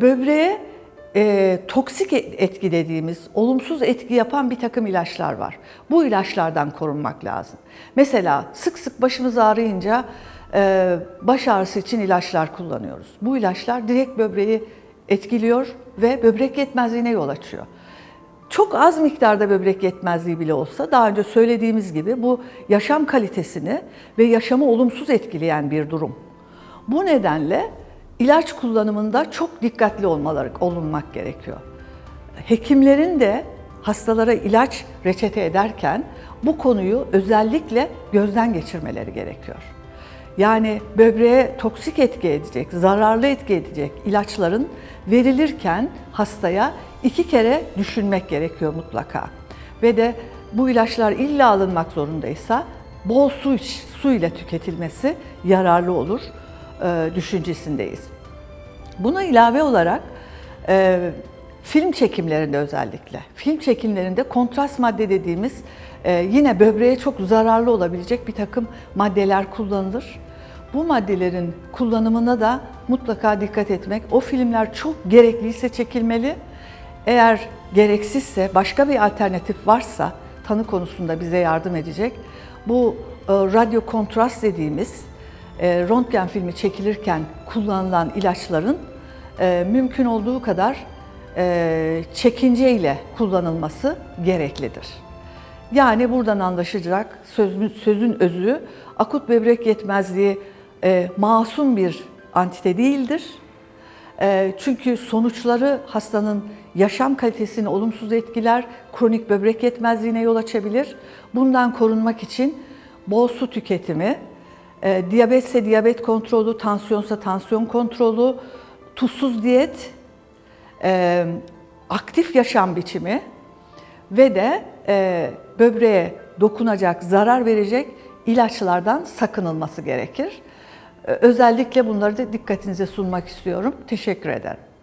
Böbreğe e, toksik etki dediğimiz, olumsuz etki yapan bir takım ilaçlar var. Bu ilaçlardan korunmak lazım. Mesela sık sık başımız ağrıyınca e, baş ağrısı için ilaçlar kullanıyoruz. Bu ilaçlar direkt böbreği etkiliyor ve böbrek yetmezliğine yol açıyor. Çok az miktarda böbrek yetmezliği bile olsa daha önce söylediğimiz gibi bu yaşam kalitesini ve yaşamı olumsuz etkileyen bir durum. Bu nedenle ilaç kullanımında çok dikkatli olmaları olunmak gerekiyor. Hekimlerin de hastalara ilaç reçete ederken bu konuyu özellikle gözden geçirmeleri gerekiyor. Yani böbreğe toksik etki edecek, zararlı etki edecek ilaçların verilirken hastaya iki kere düşünmek gerekiyor mutlaka. Ve de bu ilaçlar illa alınmak zorundaysa bol su, su ile tüketilmesi yararlı olur düşüncesindeyiz. Buna ilave olarak e, film çekimlerinde özellikle, film çekimlerinde kontrast madde dediğimiz e, yine böbreğe çok zararlı olabilecek bir takım maddeler kullanılır. Bu maddelerin kullanımına da mutlaka dikkat etmek. O filmler çok gerekliyse çekilmeli. Eğer gereksizse, başka bir alternatif varsa tanı konusunda bize yardım edecek. Bu e, radyo kontrast dediğimiz e, röntgen filmi çekilirken kullanılan ilaçların e, mümkün olduğu kadar e, çekinceyle kullanılması gereklidir. Yani buradan anlaşılacak sözün, özü akut böbrek yetmezliği e, masum bir antite değildir. Çünkü sonuçları hastanın yaşam kalitesini olumsuz etkiler, kronik böbrek yetmezliğine yol açabilir. Bundan korunmak için bol su tüketimi, e, diyabetse diyabet kontrolü, tansiyonsa tansiyon kontrolü, tuzsuz diyet, e, aktif yaşam biçimi ve de e, böbreğe dokunacak, zarar verecek ilaçlardan sakınılması gerekir. E, Özellikle bunları da dikkatinize sunmak istiyorum. Teşekkür ederim.